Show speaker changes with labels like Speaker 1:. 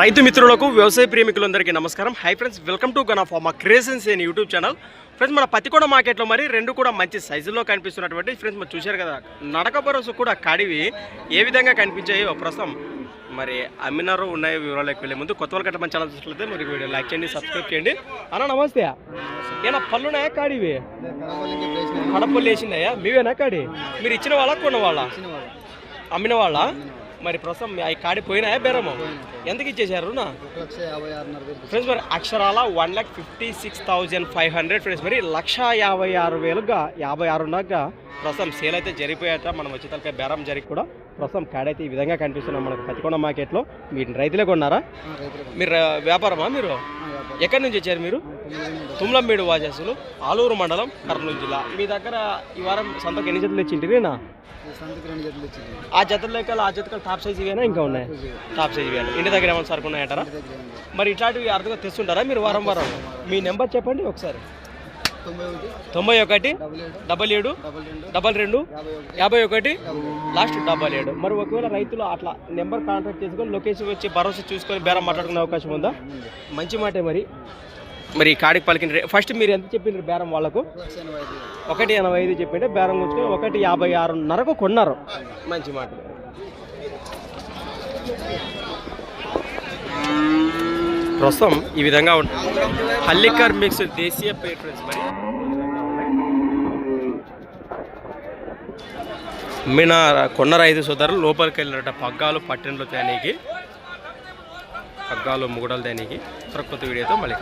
Speaker 1: రైతు మిత్రులకు వ్యవసాయ ప్రేమికులందరికీ నమస్కారం. Hi friends welcome to gun of మా క్రియేషన్స్ అని యూట్యూబ్ ఛానల్ ఫ్రెండ్స్ మన పత్తికొండ మార్కెట్లో మరి రెండు కూడా మంచి సైజుల్లో కనిపిస్తున్నటువంటి ఫ్రెండ్స్ మనం చూశారు కదా నడక భరోసా కూడా కడివి. ఏ విధంగా కనిపించాయో ప్రస్తుతం మరి అమ్మినారు ఉన్నాయో వివరాలకు వెళ్ళే ముందు. కొత్త వాళ్ళ మన ఛానల్ చూసినట్లయితే మరి వీడియో లైక్ చేయండి సబ్స్క్రైబ్ చేయండి. అన్న నమస్తే. ఏనా పళ్ళున్నాయా కాడివి? కడపలు వేసిందయ్యా. మీవేనా కాడి? మీరు ఇచ్చిన వాళ్ళ కొన్న వాళ్ళ. అమ్మిన వాళ్ళ? మరి ప్రస్తుతం ఈ కాడి పోయినాయా బేరము? ఎందుకు ఇచ్చేసారు నా ఫ్రెండ్స్ మరి అక్షరాల one lakh fifty six thousand five hundred friends మరి లక్ష యాభై ఆరు వేలుగా యాభై ఆరున్నరగా ప్రస్తుతం సేల్ అయితే జరిగిపోయాట మనం వచ్చే తలకాయ బేరం జరిగి కూడా ప్రస్తుతం కాడైతే ఈ విధంగా కనిపిస్తున్నాం మనకు పతికొండ మార్కెట్లో మీరు రైతులే కొన్నారా? మీరు వ్యాపారమా మీరు? ఎక్కడి నుంచి వచ్చారు మీరు? తుమ్లంబేడు వాజాసులు ఆలూరు మండలం కర్నూలు జిల్లా. మీ దగ్గర ఈ వారం సంతకు ఎన్ని జతలు తెచ్చింటిరేనా ఆ జతల లెక్కలు ఆ జతలు టాప్ సైజ్ ఇవేనా ఇంకా ఉన్నాయి? టాప్ సైజ్ ఇవేనా ఇంటి దగ్గర ఏమైనా సరుకు ఉన్నాయంటారా? మరి ఇట్లాంటివి అర్థంగా తెస్తుంటారా మీరు వారం వారం? మీ నెంబర్ చెప్పండి ఒకసారి. తొంభై ఒకటి. డబల్ ఏడు. డబల్ రెండు. యాభై ఒకటి. లాస్ట్ డబల్ ఏడు. మరి ఒకవేళ రైతులు అట్లా నెంబర్ కాంటాక్ట్ చేసుకొని లొకేషన్ వచ్చి భరోసా చూసుకొని బేరం మాట్లాడుకునే అవకాశం ఉందా? మంచి మాటే మరి. మరి కాడికి పలికిన ఫస్ట్ మీరు ఎంత చెప్పిండ్రు బేరం వాళ్ళకు? ఒకటి ఎనభై ఐదు చెప్పింటే బేరం కూర్చుకొని ఒకటి యాభై ఆరున్నరకు కొన్నారు. మంచి మాట. ప్రస్తుతం ఈ విధంగా ఉంటుంది. హల్లికర్ మిక్స్ దేశీయ ప్రిఫరెన్స్ మరి. మీన కొన్న రైతు సోదరులు లోపలికి వెళ్ళినట్ట పగ్గాలు పట్టణంలో తేనీకి. పగ్గాలు ముగుడలు తేనీకి. సరకొత్త వీడియోతో మళ్ళీ